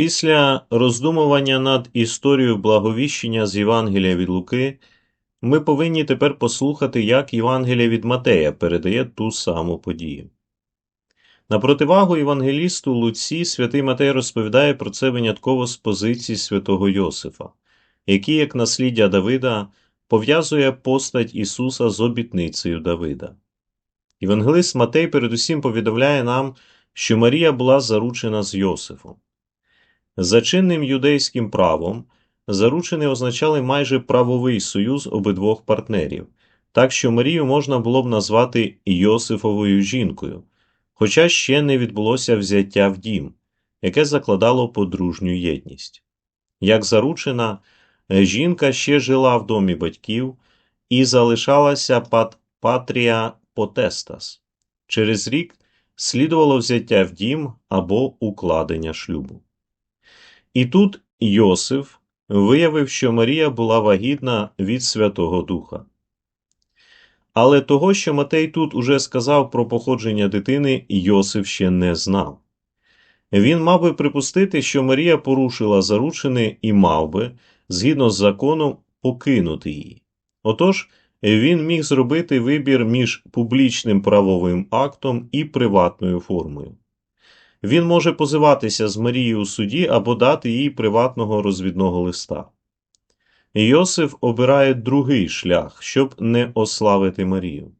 Після роздумування над історією благовіщення з Євангелія від Луки, ми повинні тепер послухати, як Євангелія від Матея передає ту саму подію. На противагу Євангелісту Луці святий Матей розповідає про це винятково з позиції святого Йосифа, який, як насліддя Давида, пов'язує постать Ісуса з обітницею Давида. Євангелист Матей передусім повідомляє нам, що Марія була заручена з Йосифом. За чинним юдейським правом заручені означали майже правовий союз обидвох партнерів, так що Марію можна було б назвати Йосифовою жінкою, хоча ще не відбулося взяття в дім, яке закладало подружню єдність. Як заручена, жінка ще жила в домі батьків і залишалася пад патрія потестас. Через рік слідувало взяття в дім або укладення шлюбу. І тут Йосиф виявив, що Марія була вагітна від Святого Духа. Але того, що Матей тут уже сказав про походження дитини, Йосиф ще не знав. Він мав би припустити, що Марія порушила заручини і мав би, згідно з законом, покинути її. Отож, він міг зробити вибір між публічним правовим актом і приватною формою. Він може позиватися з Марією у суді або дати їй приватного розвідного листа. Йосиф обирає другий шлях, щоб не ославити Марію.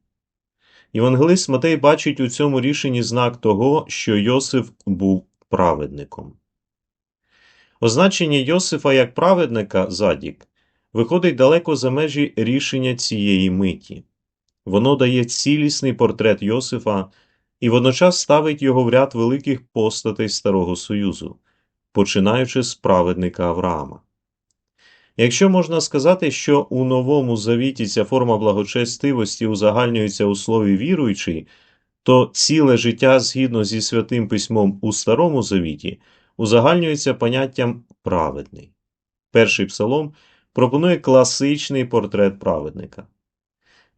Євангелист Матей бачить у цьому рішенні знак того, що Йосиф був праведником. Означення Йосифа як праведника задік виходить далеко за межі рішення цієї миті. Воно дає цілісний портрет Йосифа і водночас ставить його в ряд великих постатей Старого Союзу, починаючи з праведника Авраама. Якщо можна сказати, що у Новому Завіті ця форма благочестивості узагальнюється у слові віруючий, то ціле життя згідно зі святим письмом у Старому Завіті узагальнюється поняттям праведний. Перший псалом пропонує класичний портрет праведника.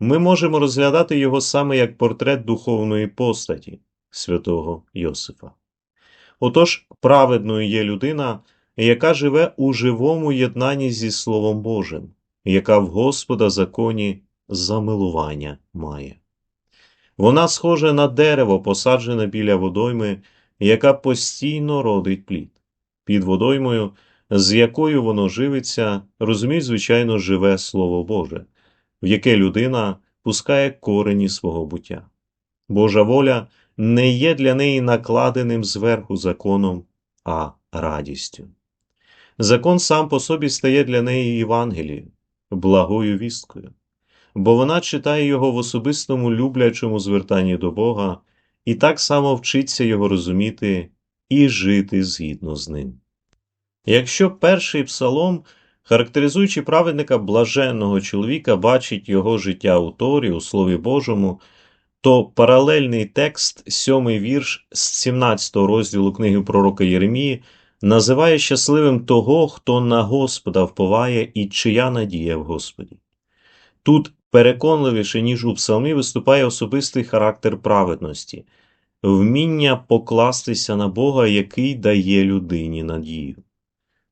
Ми можемо розглядати його саме як портрет духовної постаті святого Йосифа. Отож, праведною є людина, яка живе у живому єднанні зі Словом Божим, яка в Господа законі замилування має. Вона схожа на дерево, посаджене біля водойми, яка постійно родить плід. Під водоймою, з якою воно живиться, розумій, звичайно, живе Слово Боже, в яке людина пускає корені свого буття. Божа воля не є для неї накладеним зверху законом, а радістю. Закон сам по собі стає для неї Євангелією, благою вісткою, бо вона читає його в особистому люблячому звертанні до Бога і так само вчиться його розуміти і жити згідно з ним. Якщо перший псалом, характеризуючи праведника блаженного чоловіка, бачить його життя у Торі, у Слові Божому, то паралельний текст, сьомий вірш з 17 розділу книги пророка Єремії, називає щасливим того, хто на Господа вповає і чия надія в Господі. Тут переконливіше, ніж у псалмі, виступає особистий характер праведності, вміння покластися на Бога, який дає людині надію.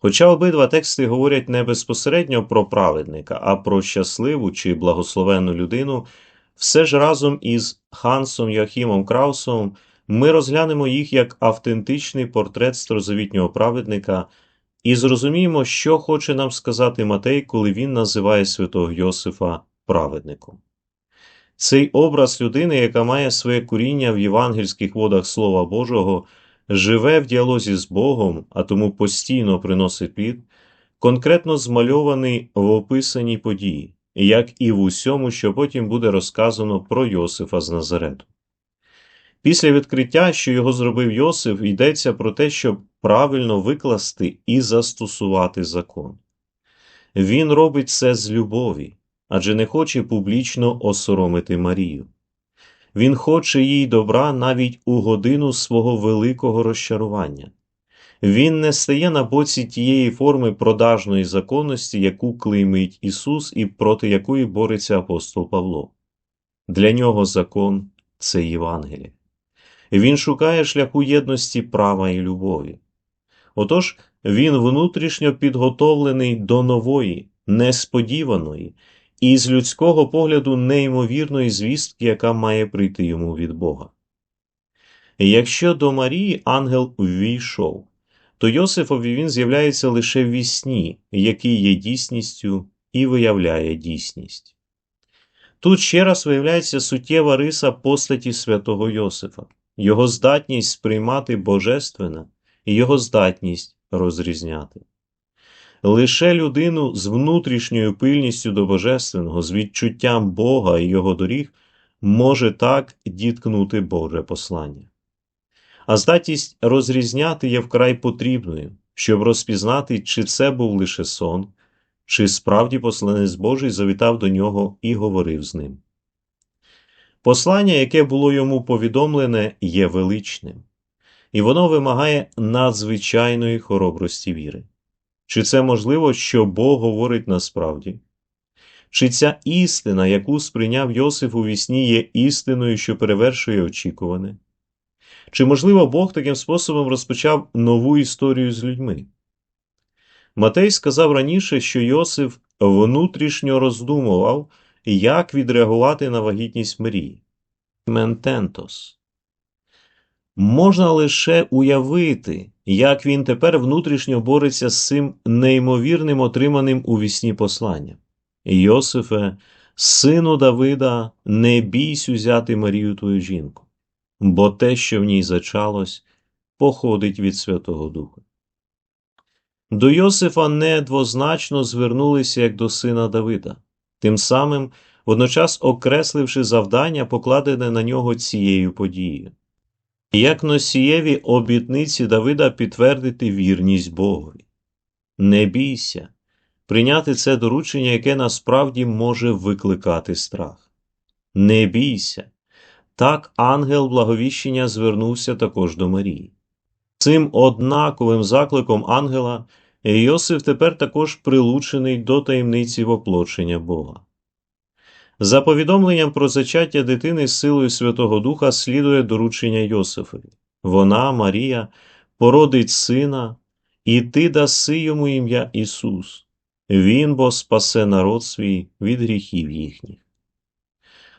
Хоча обидва тексти говорять не безпосередньо про праведника, а про щасливу чи благословенну людину, все ж разом із Хансом Йохімом Краусом ми розглянемо їх як автентичний портрет старозавітнього праведника і зрозуміємо, що хоче нам сказати Матей, коли він називає святого Йосифа праведником. Цей образ людини, яка має своє коріння в євангельських водах Слова Божого, живе в діалозі з Богом, а тому постійно приносить плід, конкретно змальований в описаній події, як і в усьому, що потім буде розказано про Йосифа з Назарету. Після відкриття, що його зробив Йосиф, йдеться про те, щоб правильно викласти і застосувати закон. Він робить це з любові, адже не хоче публічно осоромити Марію. Він хоче їй добра навіть у годину свого великого розчарування. Він не стає на боці тієї форми продажної законності, яку клеймить Ісус і проти якої бореться апостол Павло. Для нього закон це Євангеліє. Він шукає шляху єдності права і любові. Отож, він внутрішньо підготовлений до нової, несподіваної і з людського погляду неймовірної звістки, яка має прийти йому від Бога. Якщо до Марії ангел ввійшов, то Йосифові він з'являється лише в вісні, який є дійсністю і виявляє дійсність. Тут ще раз виявляється суттєва риса постаті святого Йосифа, його здатність сприймати божественне і його здатність розрізняти. Лише людину з внутрішньою пильністю до божественного, з відчуттям Бога і його доріг може так діткнути Боже послання. А здатність розрізняти є вкрай потрібною, щоб розпізнати, чи це був лише сон, чи справді посланець Божий завітав до нього і говорив з ним. Послання, яке було йому повідомлене, є величним, і воно вимагає надзвичайної хоробрості віри. Чи це можливо, що Бог говорить насправді? Чи ця істина, яку сприйняв Йосиф у вісні, є істиною, що перевершує очікуване? Чи, можливо, Бог таким способом розпочав нову історію з людьми? Матей сказав раніше, що Йосиф внутрішньо роздумував, як відреагувати на вагітність Марії. Ментентос. Можна лише уявити, як він тепер внутрішньо бореться з цим неймовірним отриманим у вісні посланням. Йосифе, сину Давида, не бійсь узяти Марію твою жінку, бо те, що в ній зачалось, походить від Святого Духа. До Йосифа недвозначно звернулися як до сина Давида, тим самим водночас окресливши завдання, покладене на нього цією подією. Як носієві обітниці Давида підтвердити вірність Богові. Не бійся, прийняти це доручення, яке насправді може викликати страх. Не бійся. Так ангел благовіщення звернувся також до Марії. Цим однаковим закликом ангела Йосиф тепер також прилучений до таємниці воплочення Бога. За повідомленням про зачаття дитини з силою Святого Духа слідує доручення Йосифові. Вона, Марія, породить сина, і ти даси йому ім'я Ісус. Він бо спасе народ свій від гріхів їхніх.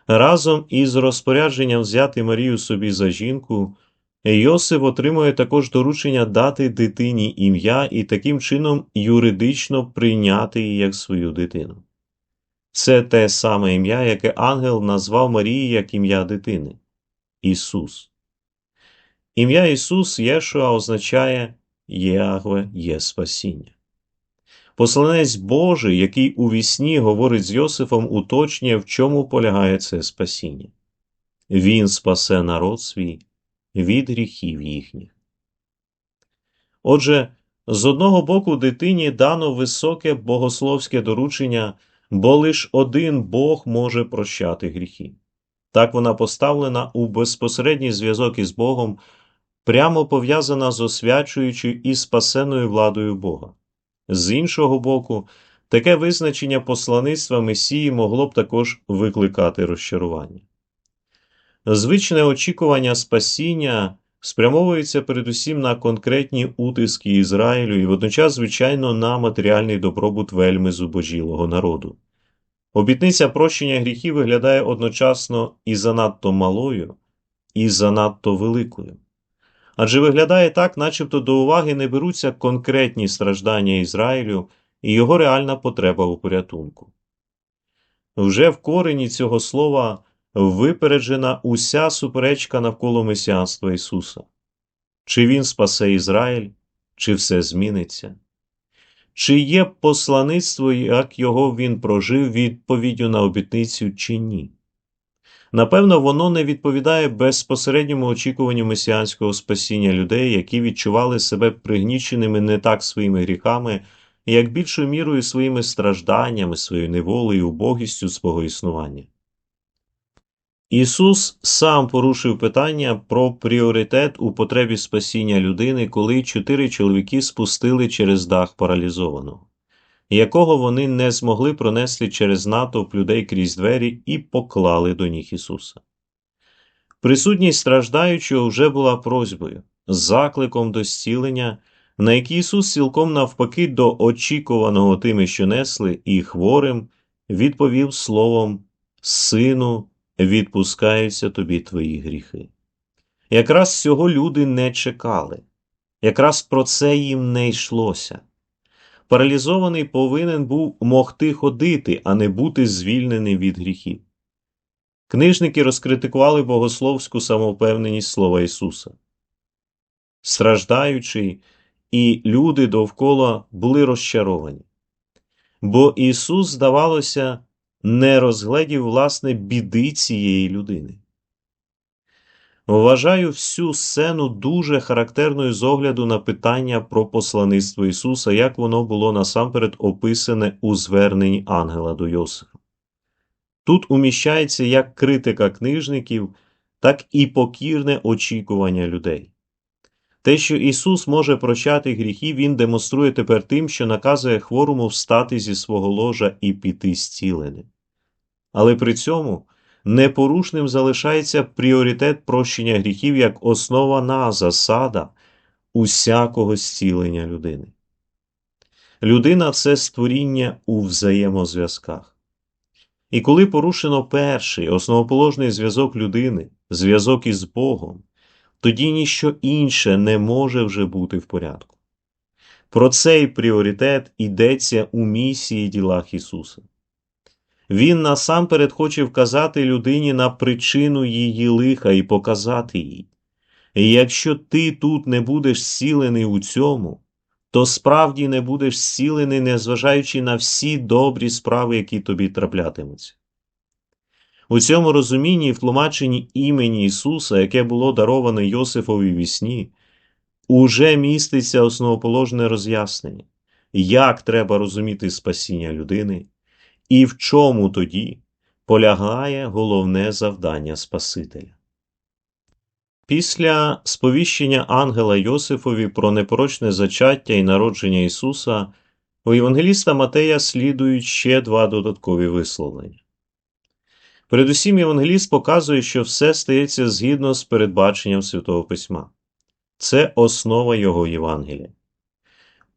Разом із розпорядженням взяти Марію собі за жінку, Йосиф отримує також доручення дати дитині ім'я і таким чином юридично прийняти її як свою дитину. Це те саме ім'я, яке ангел назвав Марії як ім'я дитини Ісус. Ім'я Ісус Єшуа означає Єгве є спасіння. Посланець Божий, який у вісні говорить з Йосифом, уточнює, в чому полягає це спасіння. Він спасе народ свій від гріхів їхніх. Отже, з одного боку дитині дано високе богословське доручення бо лиш один Бог може прощати гріхи. Так вона поставлена у безпосередній зв'язок із Богом, прямо пов'язана з освячуючою і спасеною владою Бога. З іншого боку, таке визначення послаництва Месії могло б також викликати розчарування. Звичне очікування спасіння спрямовується передусім на конкретні утиски Ізраїлю і водночас, звичайно, на матеріальний добробут вельми зубожілого народу. Обітниця прощення гріхів виглядає одночасно і занадто малою, і занадто великою. Адже виглядає так, начебто до уваги не беруться конкретні страждання Ізраїлю і його реальна потреба у порятунку. Вже в корені цього слова випереджена уся суперечка навколо месіанства Ісуса. Чи Він спасе Ізраїль, чи все зміниться? Чи є послаництво, як його він прожив відповіддю на обітницю, чи ні? Напевно, воно не відповідає безпосередньому очікуванню месіанського спасіння людей, які відчували себе пригніченими не так своїми гріхами, як більшою мірою своїми стражданнями, своєю неволею, убогістю свого існування. Ісус сам порушив питання про пріоритет у потребі спасіння людини, коли чотири чоловіки спустили через дах паралізованого, якого вони не змогли пронести через натовп людей крізь двері і поклали до ніг Ісуса. Присутність страждаючого вже була просьбою, закликом до зцілення, на які Ісус цілком навпаки до очікуваного тими, що несли, і хворим, відповів словом Сину, відпускаються тобі твої гріхи. Якраз цього люди не чекали, якраз про це їм не йшлося. Паралізований повинен був могти ходити, а не бути звільнений від гріхів. Книжники розкритикували богословську самовпевненість Слова Ісуса. Страждаючи, і люди довкола були розчаровані. Бо Ісус, здавалося, не розгледів власне біди цієї людини. Вважаю всю сцену дуже характерною з огляду на питання про послаництво Ісуса, як воно було насамперед описане у зверненні ангела до Йосифа. Тут уміщається як критика книжників, так і покірне очікування людей. Те, що Ісус може прощати гріхи, Він демонструє тепер тим, що наказує хворому встати зі свого ложа і піти зціленим. Але при цьому непорушним залишається пріоритет прощення гріхів як основана засада усякого зцілення людини. Людина це створіння у взаємозв'язках. І коли порушено перший основоположний зв'язок людини, зв'язок із Богом, тоді ніщо інше не може вже бути в порядку. Про цей пріоритет йдеться у місії ділах Ісуса. Він насамперед хоче вказати людині на причину її лиха і показати їй. І якщо ти тут не будеш зцілений у цьому, то справді не будеш зцілений, незважаючи на всі добрі справи, які тобі траплятимуться. У цьому розумінні і в тлумаченні імені Ісуса, яке було дароване Йосифові вісні, уже міститься основоположне роз'яснення, як треба розуміти спасіння людини, і в чому тоді полягає головне завдання Спасителя. Після сповіщення ангела Йосифові про непорочне зачаття і народження Ісуса у Євангеліста Матея слідують ще два додаткові висловлення. Передусім, Євангеліст показує, що все стається згідно з передбаченням Святого Письма. Це основа його Євангелія.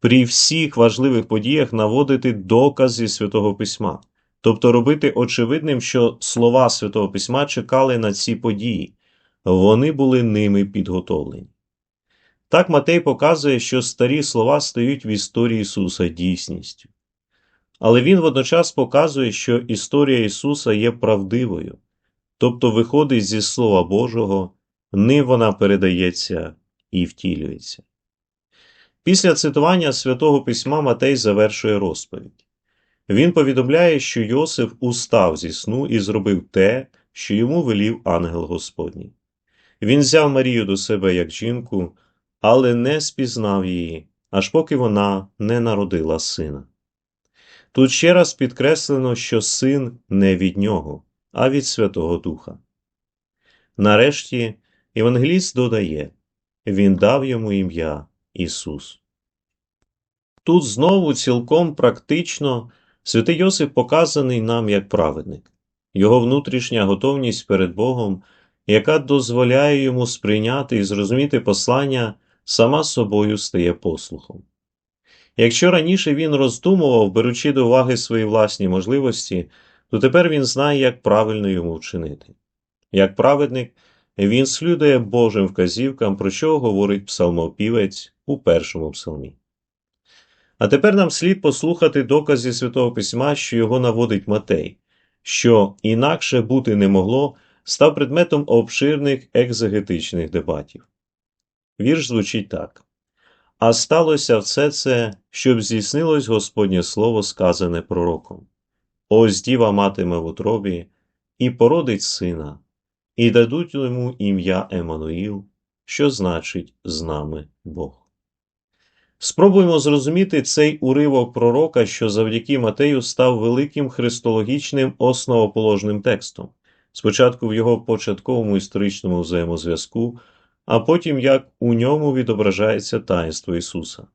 При всіх важливих подіях наводити докази Святого Письма, тобто робити очевидним, що слова Святого Письма чекали на ці події, вони були ними підготовлені. Так Матей показує, що старі слова стають в історії Ісуса дійсністю. Але він водночас показує, що історія Ісуса є правдивою, тобто виходить зі Слова Божого, ним вона передається і втілюється. Після цитування святого письма Матей завершує розповідь. Він повідомляє, що Йосиф устав зі сну і зробив те, що йому велів ангел Господній. Він взяв Марію до себе як жінку, але не спізнав її, аж поки вона не народила сина. Тут ще раз підкреслено, що син не від нього, а від Святого Духа. Нарешті Євангеліст додає Він дав йому ім'я Ісус. Тут знову цілком практично святий Йосип показаний нам як праведник, його внутрішня готовність перед Богом, яка дозволяє йому сприйняти і зрозуміти послання, сама собою стає послухом. Якщо раніше він роздумував, беручи до уваги свої власні можливості, то тепер він знає, як правильно йому вчинити. Як праведник, він слідує Божим вказівкам, про що говорить псалмопівець у першому псалмі. А тепер нам слід послухати докази Святого Письма, що його наводить Матей, що інакше бути не могло, став предметом обширних екзегетичних дебатів. Вірш звучить так. А сталося все це, щоб здійснилось Господнє Слово, сказане пророком. Ось діва матиме в утробі, і породить сина, і дадуть йому ім'я Еммануїл, що значить з нами Бог. Спробуємо зрозуміти цей уривок пророка, що завдяки Матею став великим христологічним основоположним текстом, спочатку в його початковому історичному взаємозв'язку а потім як у ньому відображається таїнство Ісуса.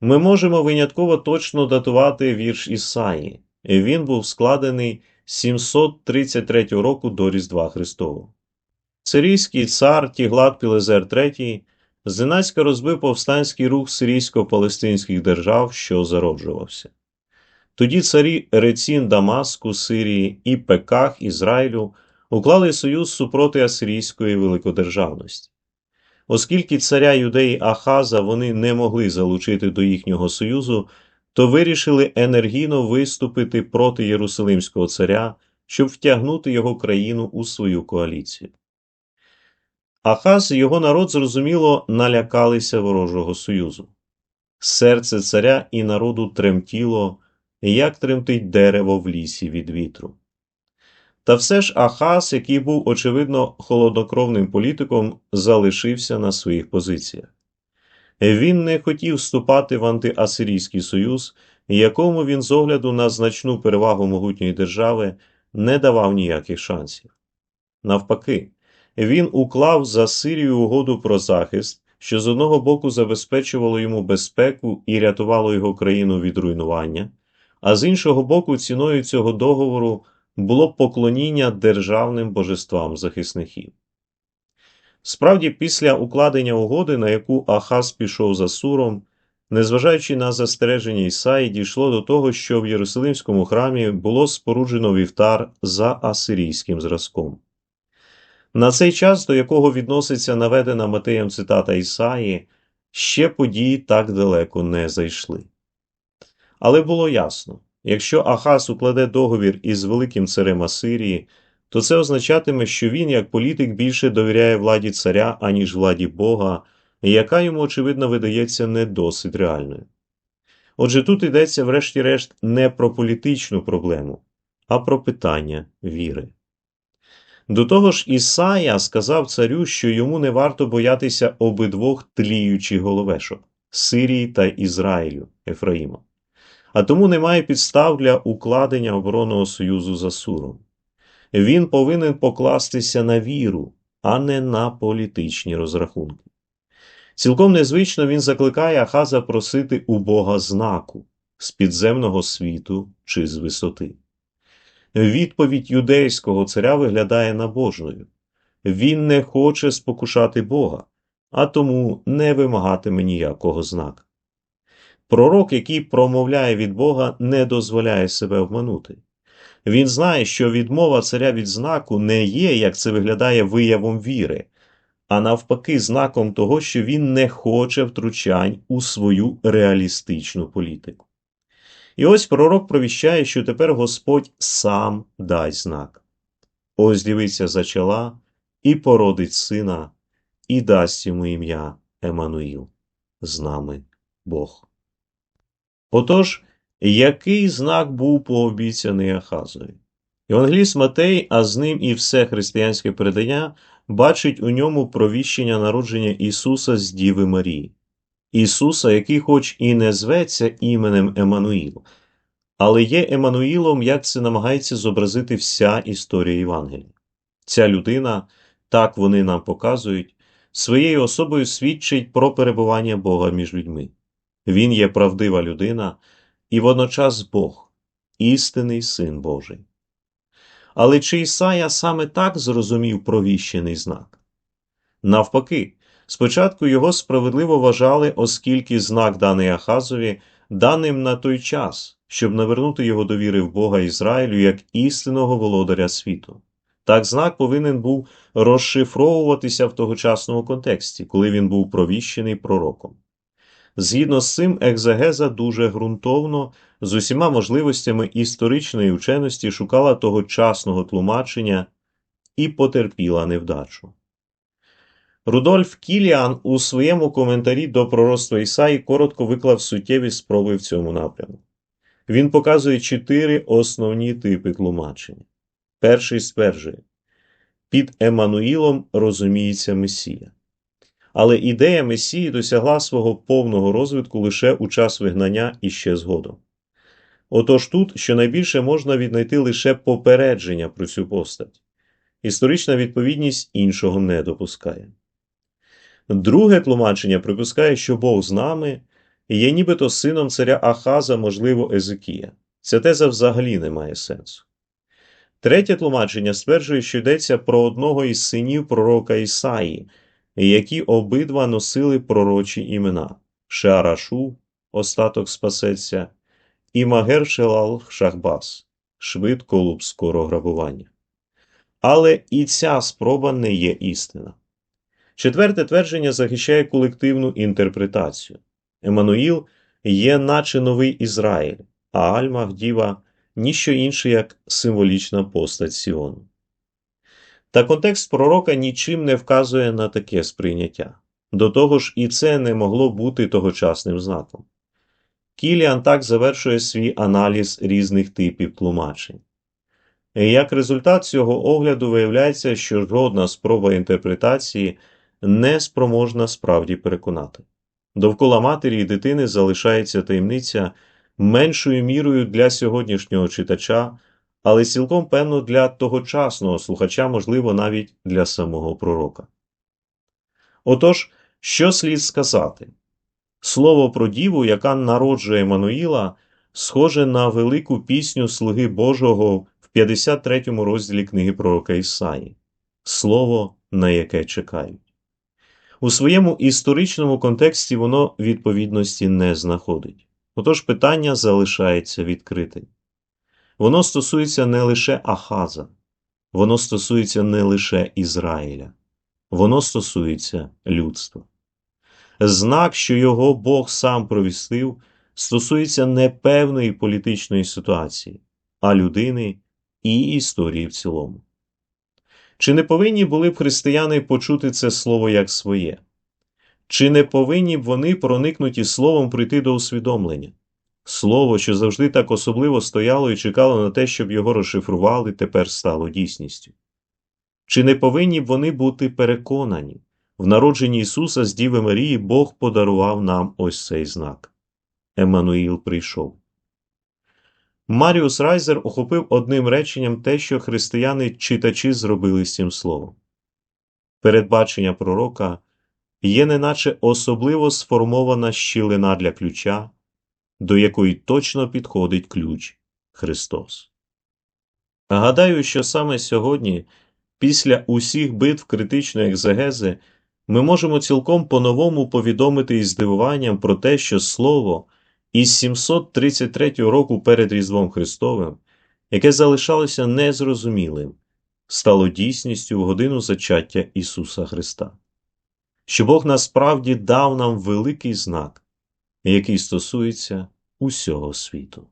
Ми можемо винятково точно датувати вірш Ісаї. Він був складений 733 року до Різдва Христового. Сирійський цар Тіглат Пілезер III зненацька розбив повстанський рух сирійсько-палестинських держав, що зароджувався. Тоді царі Рецін Дамаску, Сирії і Пеках Ізраїлю уклали союз супроти асирійської великодержавності. Оскільки царя юдеї Ахаза вони не могли залучити до їхнього союзу, то вирішили енергійно виступити проти Єрусалимського царя, щоб втягнути його країну у свою коаліцію. Ахаз і його народ, зрозуміло, налякалися ворожого союзу. Серце царя і народу тремтіло, як тремтить дерево в лісі від вітру. Та все ж Ахаз, який був, очевидно, холоднокровним політиком, залишився на своїх позиціях. Він не хотів вступати в антиасирійський союз, якому він з огляду на значну перевагу могутньої держави не давав ніяких шансів. Навпаки, він уклав за Сирію угоду про захист, що з одного боку забезпечувало йому безпеку і рятувало його країну від руйнування, а з іншого боку, ціною цього договору було поклоніння державним божествам захисників. Справді, після укладення угоди, на яку Ахаз пішов за суром, незважаючи на застереження Ісаї, дійшло до того, що в Єрусалимському храмі було споруджено вівтар за асирійським зразком. На цей час, до якого відноситься наведена Матеєм цитата Ісаї, ще події так далеко не зайшли. Але було ясно якщо Ахаз укладе договір із великим царем Асирії, то це означатиме, що він, як політик, більше довіряє владі царя, аніж владі Бога, яка йому, очевидно, видається не досить реальною. Отже, тут йдеться, врешті-решт, не про політичну проблему, а про питання віри. До того ж, Ісая сказав царю, що йому не варто боятися обидвох тліючих головешок Сирії та Ізраїлю Ефраїма, а тому немає підстав для укладення оборонного союзу з Асуром. Він повинен покластися на віру, а не на політичні розрахунки. Цілком незвично він закликає Ахаза просити у Бога знаку з підземного світу чи з висоти. Відповідь юдейського царя виглядає набожною. Він не хоче спокушати Бога, а тому не вимагатиме ніякого знака. Пророк, який промовляє від Бога, не дозволяє себе обманути. Він знає, що відмова царя від знаку не є, як це виглядає виявом віри, а навпаки, знаком того, що він не хоче втручань у свою реалістичну політику. І ось пророк провіщає, що тепер Господь сам дасть знак. Ось дивиться зачала і породить сина, і дасть йому ім'я Еммануїл. З нами Бог. Отож, який знак був пообіцяний Ахазові? Євангеліст Матей, а з ним і все християнське передання, бачить у ньому провіщення народження Ісуса з Діви Марії. Ісуса, який хоч і не зветься іменем Еммануїл, але є Еммануїлом, як це намагається зобразити вся історія Євангелія. Ця людина, так вони нам показують, своєю особою свідчить про перебування Бога між людьми. Він є правдива людина і водночас Бог, істинний Син Божий. Але чи Ісая саме так зрозумів провіщений знак? Навпаки, Спочатку його справедливо вважали, оскільки знак даний Ахазові даним на той час, щоб навернути його до віри в Бога Ізраїлю як істинного володаря світу. Так знак повинен був розшифровуватися в тогочасному контексті, коли він був провіщений пророком. Згідно з цим, екзегеза дуже ґрунтовно, з усіма можливостями історичної ученості шукала тогочасного тлумачення і потерпіла невдачу. Рудольф Кіліан у своєму коментарі до пророцтва Ісаї коротко виклав суттєві спроби в цьому напрямку. Він показує чотири основні типи тлумачення. Перший стверджує, під Еммануїлом розуміється Месія. Але ідея Месії досягла свого повного розвитку лише у час вигнання і ще згодом. Отож тут щонайбільше можна віднайти лише попередження про цю постать. Історична відповідність іншого не допускає. Друге тлумачення припускає, що Бог з нами є нібито сином царя Ахаза, можливо, Езекія. Ця теза взагалі не має сенсу. Третє тлумачення стверджує, що йдеться про одного із синів пророка Ісаї, які обидва носили пророчі імена Шеарашу, остаток спасеться, і Магершелал Шахбас, швидко луп скоро грабування. Але і ця спроба не є істина. Четверте твердження захищає колективну інтерпретацію. Еммануїл є наче новий Ізраїль, а Альма Діва ніщо інше, як символічна постать Сіону. Та контекст пророка нічим не вказує на таке сприйняття. До того ж, і це не могло бути тогочасним знаком. Кіліан так завершує свій аналіз різних типів тлумачень. Як результат цього огляду виявляється, що жодна спроба інтерпретації не спроможна справді переконати. Довкола матері і дитини залишається таємниця меншою мірою для сьогоднішнього читача, але цілком певно для тогочасного слухача, можливо, навіть для самого пророка. Отож, що слід сказати? Слово про діву, яка народжує Мануїла, схоже на велику пісню Слуги Божого в 53 розділі книги пророка Ісаї Слово, на яке чекають. У своєму історичному контексті воно відповідності не знаходить. Отож питання залишається відкритим. Воно стосується не лише Ахаза, воно стосується не лише Ізраїля, воно стосується людства. Знак, що його Бог сам провістив, стосується не певної політичної ситуації, а людини і історії в цілому. Чи не повинні були б християни почути це слово як своє? Чи не повинні б вони, проникнуті словом, прийти до усвідомлення? Слово, що завжди так особливо стояло і чекало на те, щоб його розшифрували, тепер стало дійсністю? Чи не повинні б вони бути переконані? В народженні Ісуса з Діви Марії Бог подарував нам ось цей знак. Еммануїл прийшов. Маріус Райзер охопив одним реченням те, що християни-читачі зробили з цим словом. Передбачення пророка є неначе особливо сформована щілина для ключа, до якої точно підходить ключ Христос. Гадаю, що саме сьогодні, після усіх битв критичної екзегези, ми можемо цілком по-новому повідомити із здивуванням про те, що Слово із 733 року перед Різдвом Христовим, яке залишалося незрозумілим, стало дійсністю в годину зачаття Ісуса Христа. Що Бог насправді дав нам великий знак, який стосується усього світу.